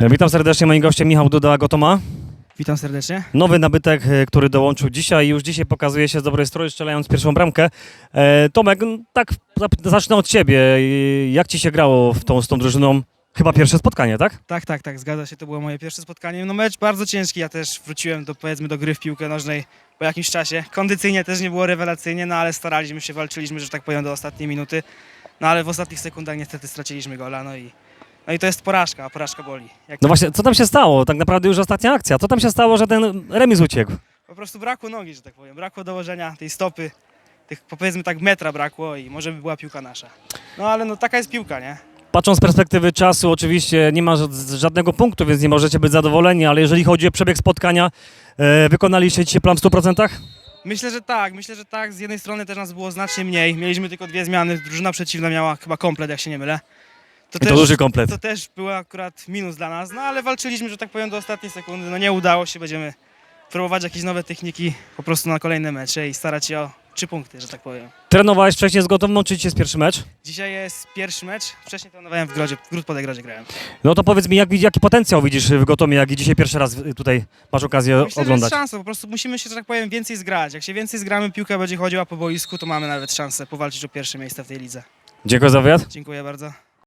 Witam serdecznie, moim gościem Michał Duda Gotoma. Witam serdecznie. Nowy nabytek, e, który dołączył dzisiaj, już dzisiaj pokazuje się z dobrej strony, strzelając pierwszą bramkę. E, Tomek, n- tak zacznę od ciebie. Jak ci się grało w tą, z tą drużyną? Chyba pierwsze spotkanie, tak? Tak, tak, tak, zgadza się, to było moje pierwsze spotkanie. No mecz bardzo ciężki, ja też wróciłem do, powiedzmy, do gry w piłkę nożnej po jakimś czasie. Kondycyjnie też nie było rewelacyjnie, no ale staraliśmy się, walczyliśmy, że tak powiem, do ostatniej minuty. No ale w ostatnich sekundach niestety straciliśmy gola, no i, no i to jest porażka, a porażka boli. Jak No właśnie, co tam się stało? Tak naprawdę już ostatnia akcja. Co tam się stało, że ten remis uciekł? Po prostu brakło nogi, że tak powiem, brakło dołożenia tej stopy, tych powiedzmy tak metra brakło i może by była piłka nasza. No ale no taka jest piłka, nie? Patrząc z perspektywy czasu, oczywiście nie ma ża- żadnego punktu, więc nie możecie być zadowoleni, ale jeżeli chodzi o przebieg spotkania, e, wykonaliście dzisiaj plan w 100%? Myślę, że tak, myślę, że tak. Z jednej strony też nas było znacznie mniej. Mieliśmy tylko dwie zmiany. Drużyna przeciwna miała chyba komplet, jak się nie mylę. To, to duży komplet. to też był akurat minus dla nas, no ale walczyliśmy, że tak powiem, do ostatniej sekundy. No nie udało się, będziemy próbować jakieś nowe techniki po prostu na kolejne mecze i starać się o trzy punkty, że tak powiem. Trenowałeś wcześniej z Gotomą, czy dzisiaj jest pierwszy mecz? Dzisiaj jest pierwszy mecz, wcześniej trenowałem w Grodzie, w Gród pod Grodzie grałem. No to powiedz mi, jak, jaki potencjał widzisz w Gotomie, jak dzisiaj pierwszy raz tutaj masz okazję Myślę, oglądać? jest szansa, po prostu musimy się, że tak powiem, więcej zgrać. Jak się więcej zgramy, piłka będzie chodziła po boisku, to mamy nawet szansę powalczyć o pierwsze miejsce w tej lidze. Dziękuję za wywiad. Dziękuję bardzo.